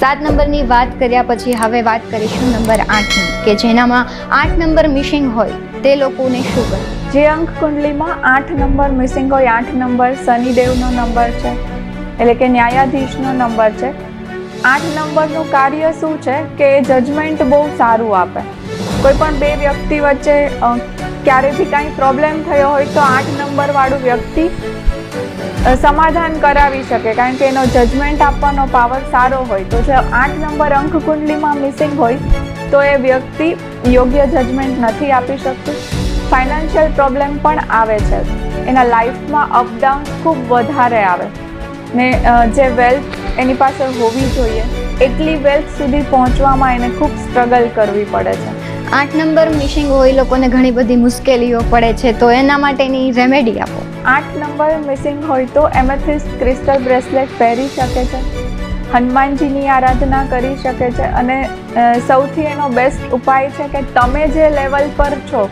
સાત નંબરની વાત કર્યા પછી હવે વાત કરીશું નંબર આઠની, કે જેનામાં આઠ નંબર મિસિંગ હોય તે લોકોને શું કરે જે અંક કુંડલીમાં આઠ નંબર મિસિંગ હોય, આઠ નંબર શનિદેવનો નંબર છે, એટલે કે ન્યાયાધીશનો નંબર છે. આઠ નંબરનું કાર્ય શું છે? કે જજમેન્ટ બહુ સારું આપે. કોઈ પણ બે વ્યક્તિ વચ્ચે ક્યારેથી કાંઈ પ્રોબ્લેમ થયો હોય તો આઠ નંબરવાળું વ્યક્તિ સમાધાન કરાવી શકે, કારણ કે એનો જજમેન્ટ આપવાનો પાવર સારો હોય. તો જો આઠ નંબર અંક કુંડલીમાં મિસિંગ હોય, તો એ વ્યક્તિ યોગ્ય જજમેન્ટ નથી આપી શકતું. ફાઇનાન્શિયલ પ્રોબ્લેમ પણ આવે છે. એના લાઈફમાં અપડાઉન ખૂબ વધારે આવે. ને જે વેલ્થ એની પાસે હોવી જોઈએ, એટલી વેલ્થ સુધી પહોંચવામાં એને ખૂબ સ્ટ્રગલ કરવી પડે છે. આઠ નંબર મિસિંગ હોય લોકોને ઘણી બધી મુશ્કેલીઓ પડે છે. તો એના માટેની રેમેડી આપો. આઠ નંબર મિસિંગ હોય તો એમેથિસ્ટ ક્રિસ્ટલ બ્રેસલેટ પહેરી શકે છે. હનુમાનજીની આરાધના કરી શકે છે અને સૌથી એનો બેસ્ટ ઉપાય છે કે તમે જે લેવલ પર છો,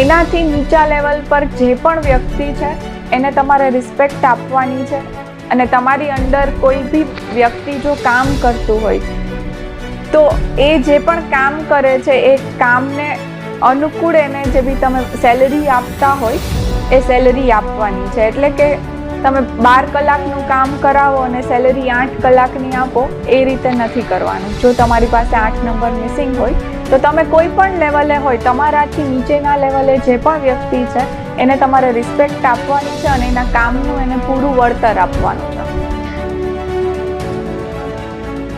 એનાથી નીચા લેવલ પર જે પણ વ્યક્તિ છે, એને તમારે રિસ્પેક્ટ આપવાની છે અને તમારી અંદર કોઈ બી વ્યક્તિ જો કામ કરતું હોય, તો એ જે પણ કામ કરે છે, એ કામને અનુકૂળ એને જે બી તમે સેલરી આપતા હોય એ સેલરી આપવાની છે. એટલે કે તમે બાર કલાકનું કામ કરાવો અને સેલરી આઠ કલાકની આપો, એ રીતે નથી કરવાનું. જો તમારી પાસે આઠ નંબર મિસિંગ હોય, તો તમે કોઈ પણ લેવલે હોય, તમારાથી નીચેના લેવલે જે પણ વ્યક્તિ છે, એને તમારે રિસ્પેક્ટ આપવાની છે અને એના કામનું એને પૂરું વળતર આપવાનું.